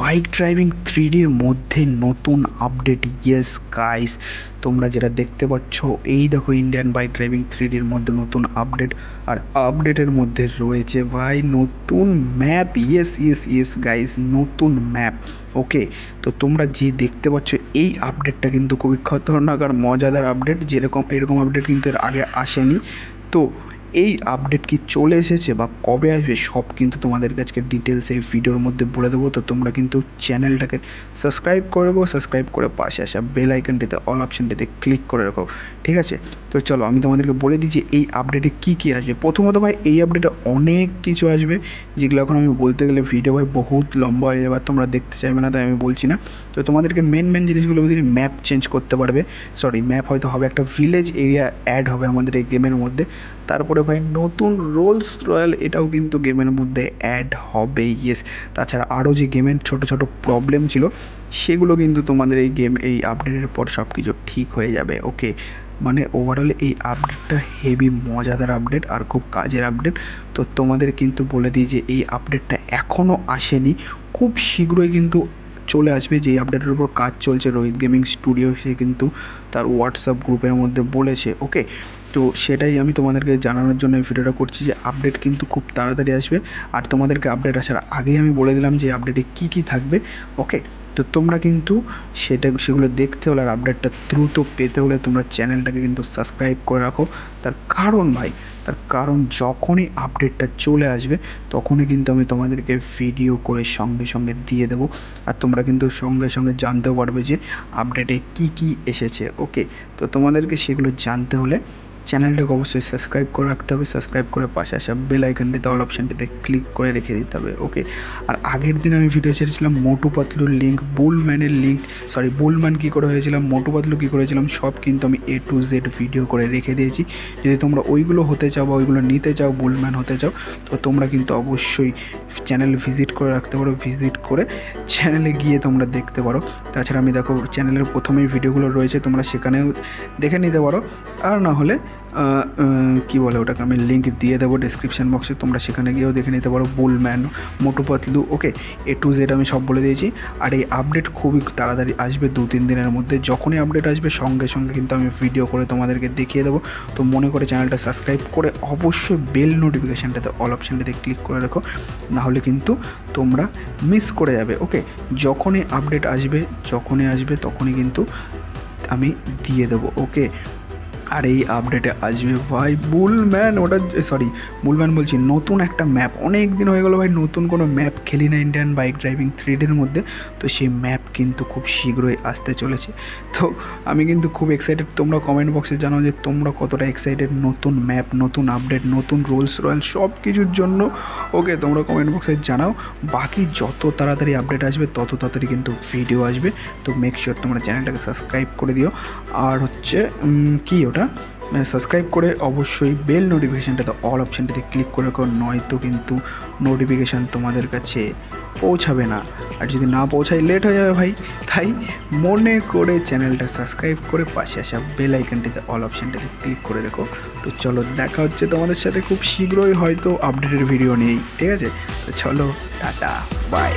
Bike driving থ্রিডির মধ্যে নতুন update. Yes guys তোমরা যেটা দেখতে পাচ্ছ, এই দেখো ইন্ডিয়ান বাইক ড্রাইভিং থ্রিডির মধ্যে নতুন আপডেট আর আপডেটের মধ্যে রয়েছে ভাই নতুন map yes yes yes guys নতুন ম্যাপ ওকে তো তোমরা যে দেখতে পাচ্ছ, এই আপডেটটা কিন্তু খুবই খতরনাক আর মজাদার আপডেট যেরকম, এরকম আপডেট কিন্তু এর আগে আসেনি। তো এই আপডেট কি চলে এসেছে বা কবে আসবে সব কিন্তু তোমাদের কাছে ডিটেলস এই ভিডিওর মধ্যে বলে দেবো। তো তোমরা কিন্তু চ্যানেলটাকে সাবস্ক্রাইব করে দেবো সাবস্ক্রাইব করে পাশে আসা বেল আইকনটিতে অল অপশানটিতে ক্লিক করে রাখো। ঠিক আছে? তো চলো, আমি তোমাদেরকে বলে দিই যে এই আপডেটে কী কী আসবে। প্রথমত ভাই, এই আপডেটে অনেক কিছু আসবে, যেগুলো এখন আমি বলতে গেলে ভিডিও ভাই বহুত লম্বা হয়ে যাবে তোমরা দেখতে চাইবে না, তাই আমি বলছি না। তো তোমাদেরকে মেন মেন জিনিসগুলো বলছি ম্যাপ চেঞ্জ করতে পারবে। সরি ম্যাপ হয়তো হবে একটা ভিলেজ এরিয়া অ্যাড হবে আমাদের এই গেমের মধ্যে। তারপরে ভাই, নতুন রোলস রয়্যাল এটাও কিন্তু গেমের মধ্যে অ্যাড হবে ইয়েস তাছাড়া আরও যে গেমের ছোট ছোট প্রবলেম ছিল, সেগুলো কিন্তু তোমাদের এই গেম এই আপডেটের পর সব কিছু ঠিক হয়ে যাবে ওকে মানে ওভারঅল এই আপডেটটা হেভি মজাদার আপডেট আর খুব কাজের আপডেট তো তোমাদের কিন্তু বলে দিই যে এই আপডেটটা এখনও আসেনি। খুব শীঘ্রই কিন্তু চলে আসবে, যেই আপডেটের উপর কাজ চলছে রোহিত গেমিং স্টুডিও সে কিন্তু তার হোয়াটসঅ্যাপ গ্রুপের মধ্যে বলেছে ওকে তো সেটাই আমি তোমাদেরকে জানানোর জন্য এই ভিডিওটা করছি যে আপডেট কিন্তু খুব তাড়াতাড়ি আসবে। আর তোমাদেরকে আপডেট আসার আগেই আমি বলে দিলাম যে আপডেটে কী কী থাকবে ওকে তো তোমরা কিন্তু সেটা, সেগুলো দেখতে হলে আর আপডেটটা দ্রুত পেতে হলে তোমরা চ্যানেলটাকে কিন্তু সাবস্ক্রাইব করে রাখো। তার কারণ ভাই, তার কারণ যখনই আপডেটটা চলে আসবে, তখনই কিন্তু আমি তোমাদেরকে ভিডিও করে সঙ্গে সঙ্গে দিয়ে দেবো। আর তোমরা কিন্তু সঙ্গে সঙ্গে জানতেও পারবে যে আপডেটে কী কী এসেছে। ওকে তো তোমাদেরকে সেগুলো জানতে হলে চ্যানেলটাকে অবশ্যই সাবস্ক্রাইব করে রাখতে হবে। সাবস্ক্রাইব করে পাশে আসা বেল আইকনটিতে অল অপশানটিতে ক্লিক করে রেখে দিতে হবে ওকে আর আগের দিন আমি ভিডিও ছেড়েছিলাম মোটু পাতলুর লিঙ্ক বুলম্যানের লিঙ্ক সরি বুলম্যান কী করে হয়েছিলাম, মোটু পাতলু কী করেছিলাম, সব কিন্তু আমি এ টু জেড ভিডিও করে রেখে দিয়েছি। যদি তোমরা ওইগুলো হতে চাও বা ওইগুলো নিতে চাও বুলম্যান হতে চাও, তো তোমরা কিন্তু অবশ্যই চ্যানেল ভিজিট করে রাখতে পারো। ভিজিট করে চ্যানেলে গিয়ে তোমরা দেখতে পারো। তাছাড়া আমি দেখো চ্যানেলের প্রথমেই ভিডিওগুলো রয়েছে, তোমরা সেখানেও দেখে নিতে পারো। আর না হলে কী বলে ওটাকে? আমি লিঙ্ক দিয়ে দেবো ডিসক্রিপশান বক্সে তোমরা সেখানে গিয়েও দেখে নিতে পারো Bullman Motu Patlu okay A to Z আমি সব বলে দিয়েছি। আর এই আপডেট খুবই তাড়াতাড়ি আসবে দু, তিন দিনের মধ্যে। যখনই আপডেট আসবে, সঙ্গে সঙ্গে কিন্তু আমি ভিডিও করে তোমাদেরকে দেখিয়ে দেবো। তো মনে করে চ্যানেলটা সাবস্ক্রাইব করে অবশ্যই বেল নোটিফিকেশানটাতে অল অপশানটাতে ক্লিক করে রাখো। নাহলে কিন্তু তোমরা মিস করে যাবে ওকে যখনই আপডেট আসবে, যখনই আসবে, তখনই কিন্তু আমি দিয়ে দেবো ওকে আর এই আপডেটে আসবে ভাই বুলম্যান, ওটা সরি বুলম্যান বলছি, নতুন একটা ম্যাপ অনেক দিন হয়ে গেলো ভাই নতুন কোনো ম্যাপ খেলি না ইন্ডিয়ান বাইক ড্রাইভিং থ্রি থ্রিডের মধ্যে। তো সেই ম্যাপ কিন্তু খুব শীঘ্রই আসতে চলেছে। তো আমি কিন্তু খুব এক্সাইটেড তোমরা কমেন্ট বক্সে জানাও যে তোমরা কতটা এক্সাইটেড নতুন ম্যাপ নতুন আপডেট নতুন রোলস রয়্যাল সব কিছুর জন্য। ওকে তোমরা কমেন্ট বক্সে জানাও। বাকি যত তাড়াতাড়ি আপডেট আসবে, তত তাড়াতাড়ি কিন্তু ভিডিও আসবে। তো মেক শিওর তোমরা চ্যানেলটাকে সাবস্ক্রাইব করে দিও। আর হচ্ছে কি ওটা? সাবস্ক্রাইব করে অবশ্যই বেল নোটিফিকেশানটাতে অল অপশানটাতে ক্লিক করে রাখো, নয়তো কিন্তু নোটিফিকেশান তোমাদের কাছে পৌঁছাবে না। আর যদি না পৌঁছায় লেট হয়ে যাবে ভাই, তাই মনে করে চ্যানেলটা সাবস্ক্রাইব করে পাশে আসা বেল আইকনটিতে অল অপশানটাতে ক্লিক করে রেখো। তো চলো দেখা হচ্ছে তোমাদের সাথে খুব শীঘ্রই হয়তো আপডেটের ভিডিও নেই ঠিক আছে? তো চলো, টাটা বাই